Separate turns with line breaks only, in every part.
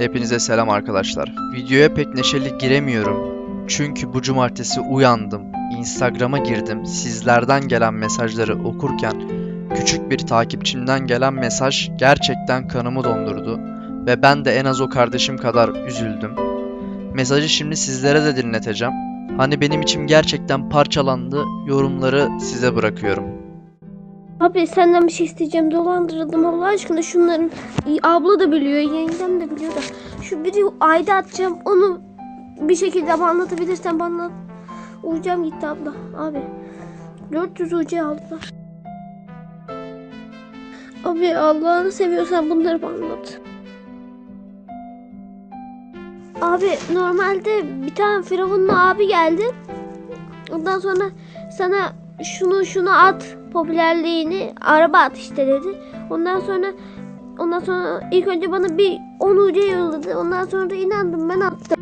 Hepinize selam arkadaşlar. Videoya pek neşeli giremiyorum. Çünkü bu cumartesi uyandım. Instagram'a girdim. Sizlerden gelen mesajları okurken küçük bir takipçimden gelen mesaj gerçekten kanımı dondurdu ve ben de en az o kardeşim kadar üzüldüm. Mesajı şimdi sizlere de dinleteceğim. Hani benim içim gerçekten parçalandı. Yorumları size bırakıyorum.
Abi senden bir şey isteyeceğim. Dolandırıldım Allah aşkına şunların. Abla da biliyor, yengem de biliyor da. Şu biri ayda atacağım. Onu bir şekilde bana anlatabilirsen bana anlat. Uyuyacağım gitti abla. Abi. 400 ucu aldılar. Abi Allah'ını seviyorsan bunları bana anlat. Abi normalde bir tane Firavunlu abi geldi. Ondan sonra sana şunu şunu at popülerliğini araba at işte dedi. Ondan sonra ondan sonra ilk önce bana bir 10 ucu yolladı. Ondan sonra da inandım ben attım.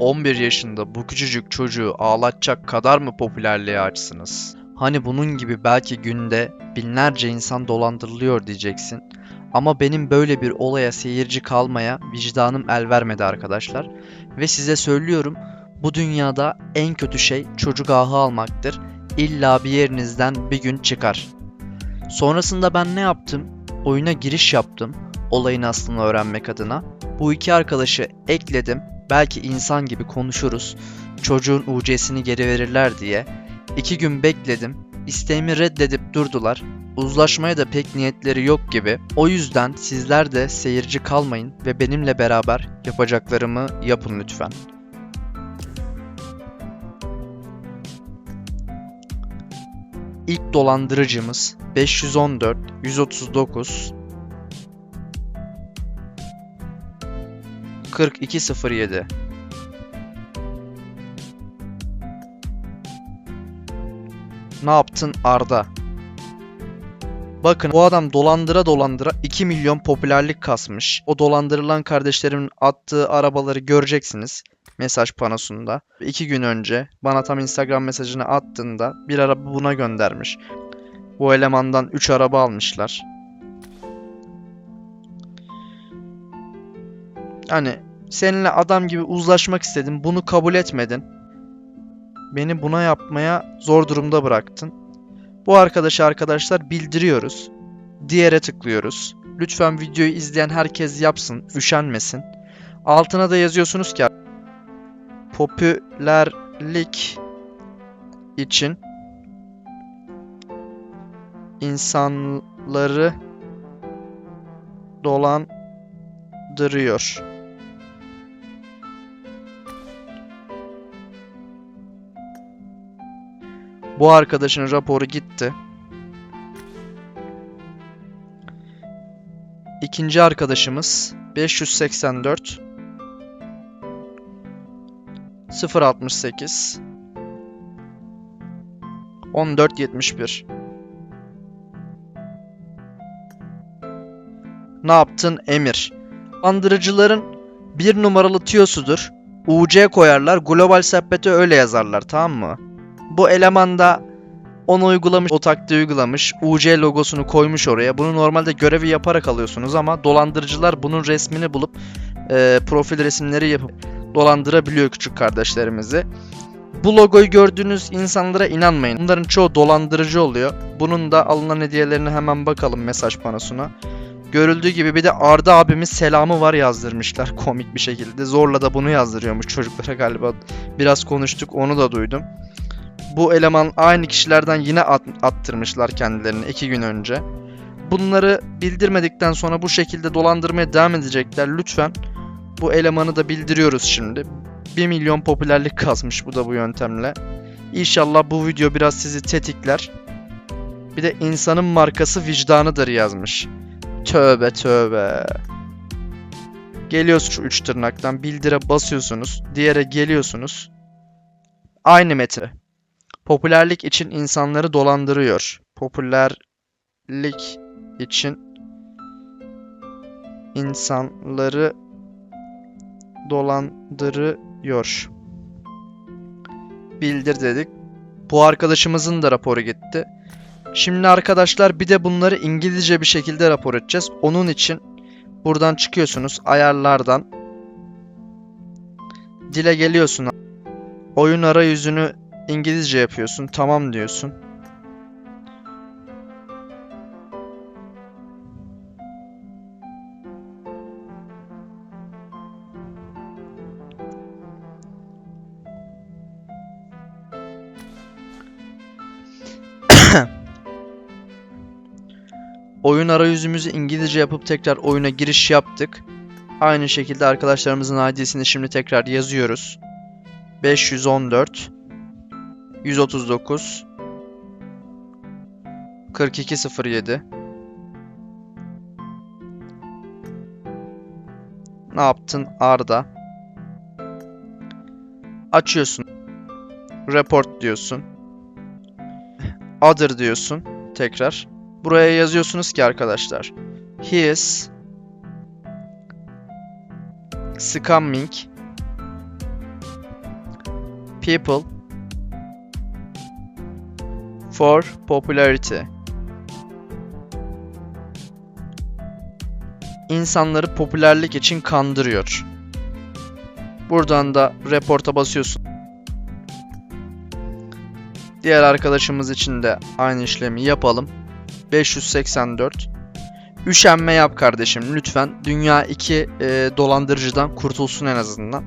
11 yaşında bu küçücük çocuğu ağlatacak kadar mı popülerliğe açsınız? Hani bunun gibi belki günde binlerce insan dolandırılıyor diyeceksin. Ama benim böyle bir olaya seyirci kalmaya vicdanım el vermedi arkadaşlar. Ve size söylüyorum bu dünyada en kötü şey çocuk ahı almaktır. İlla bir yerinizden bir gün çıkar. Sonrasında ben ne yaptım? Oyuna giriş yaptım. Olayın aslını öğrenmek adına. Bu iki arkadaşı ekledim. Belki insan gibi konuşuruz. Çocuğun UC'sini geri verirler diye. İki gün bekledim. İsteğimi reddedip durdular. Uzlaşmaya da pek niyetleri yok gibi. O yüzden sizler de seyirci kalmayın ve benimle beraber yapacaklarımı yapın lütfen. İlk dolandırıcımız 514 139 4207 Ne yaptın Arda? Bakın bu adam dolandıra dolandıra 2 milyon popülerlik kasmış. O dolandırılan kardeşlerimin attığı arabaları göreceksiniz mesaj panosunda. 2 gün önce bana tam Instagram mesajını attığında bir araba buna göndermiş. Bu elemandan 3 araba almışlar. Hani seninle adam gibi uzlaşmak istedim. Bunu kabul etmedin. Beni buna yapmaya zor durumda bıraktın. Bu arkadaşı arkadaşlar bildiriyoruz. Diğere tıklıyoruz. Lütfen videoyu izleyen herkes yapsın, üşenmesin. Altına da yazıyorsunuz ki popülerlik için insanları dolandırıyor. Bu arkadaşın raporu gitti. İkinci arkadaşımız 584 068 1471 Ne yaptın Emir? Andırıcıların bir numaralı tiyosudur. UC koyarlar. Global sepete öyle yazarlar tamam mı? Bu eleman da onu uygulamış, o taktiği uygulamış. UC logosunu koymuş oraya. Bunu normalde görevi yaparak alıyorsunuz ama dolandırıcılar bunun resmini bulup e, profil resimleri yapıp dolandırabiliyor küçük kardeşlerimizi. Bu logoyu gördüğünüz insanlara inanmayın. Bunların çoğu dolandırıcı oluyor. Bunun da alınan hediyelerine hemen bakalım mesaj panosuna. Görüldüğü gibi bir de Arda abimiz selamı var yazdırmışlar komik bir şekilde. Zorla da bunu yazdırıyormuş çocuklara galiba. Biraz konuştuk onu da duydum. Bu eleman aynı kişilerden yine at- attırmışlar kendilerini iki gün önce. Bunları bildirmedikten sonra bu şekilde dolandırmaya devam edecekler. Lütfen bu elemanı da bildiriyoruz şimdi. 1 milyon popülerlik kasmış bu da bu yöntemle. İnşallah bu video biraz sizi tetikler. Bir de insanın markası vicdanıdır yazmış. Tövbe tövbe. Geliyorsunuz şu üç tırnaktan bildire basıyorsunuz. Diğere geliyorsunuz. Aynı metin. Popülerlik için insanları dolandırıyor. Popülerlik için insanları dolandırıyor. Bildir dedik. Bu arkadaşımızın da raporu gitti. Şimdi arkadaşlar bir de bunları İngilizce bir şekilde rapor edeceğiz. Onun için Buradan çıkıyorsunuz ayarlardan. Dile geliyorsun. Oyun arayüzünü İngilizce yapıyorsun. Tamam diyorsun. Oyun arayüzümüzü İngilizce yapıp tekrar oyuna giriş yaptık. Aynı şekilde arkadaşlarımızın ID'sini şimdi tekrar yazıyoruz. 514 139 4207 Ne yaptın Arda? Açıyorsun. Report diyorsun. Other diyorsun tekrar. Buraya yazıyorsunuz ki arkadaşlar. He is scamming people for popularity. İnsanları popülerlik için kandırıyor. Buradan da reporta basıyorsun. Diğer arkadaşımız için de aynı işlemi yapalım. 584. Üşenme yap kardeşim lütfen. Dünya 2 dolandırıcıdan kurtulsun en azından.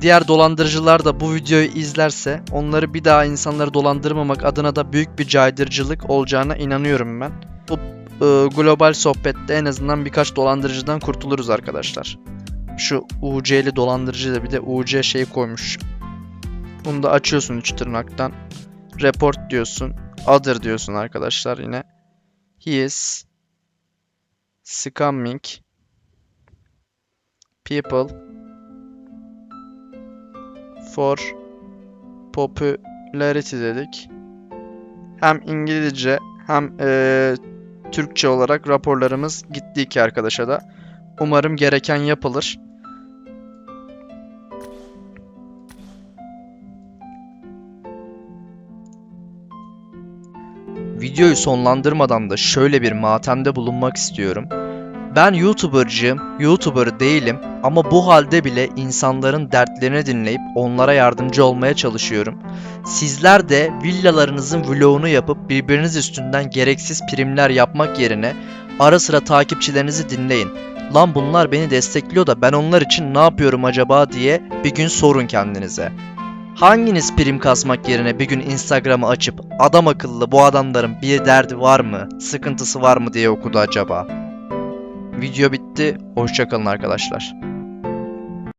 Diğer dolandırıcılar da bu videoyu izlerse onları bir daha insanları dolandırmamak adına da büyük bir caydırıcılık olacağına inanıyorum ben. Bu e, global sohbette en azından birkaç dolandırıcıdan kurtuluruz arkadaşlar. Şu UC'li dolandırıcı da bir de UC şey koymuş. Bunu da açıyorsun üç tırnaktan. Report diyorsun. Other diyorsun arkadaşlar yine. He is scamming people for popularity dedik. Hem İngilizce hem eee, Türkçe olarak raporlarımız gitti iki arkadaşa da. Umarım gereken yapılır. Videoyu sonlandırmadan da şöyle bir matemde bulunmak istiyorum. Ben YouTuber'cıyım, YouTuber değilim ama bu halde bile insanların dertlerini dinleyip onlara yardımcı olmaya çalışıyorum. Sizler de villalarınızın vlogunu yapıp birbiriniz üstünden gereksiz primler yapmak yerine ara sıra takipçilerinizi dinleyin. Lan bunlar beni destekliyor da ben onlar için ne yapıyorum acaba diye bir gün sorun kendinize. Hanginiz prim kasmak yerine bir gün Instagram'ı açıp adam akıllı bu adamların bir derdi var mı, sıkıntısı var mı diye okudu acaba? Video bitti. Hoşçakalın arkadaşlar.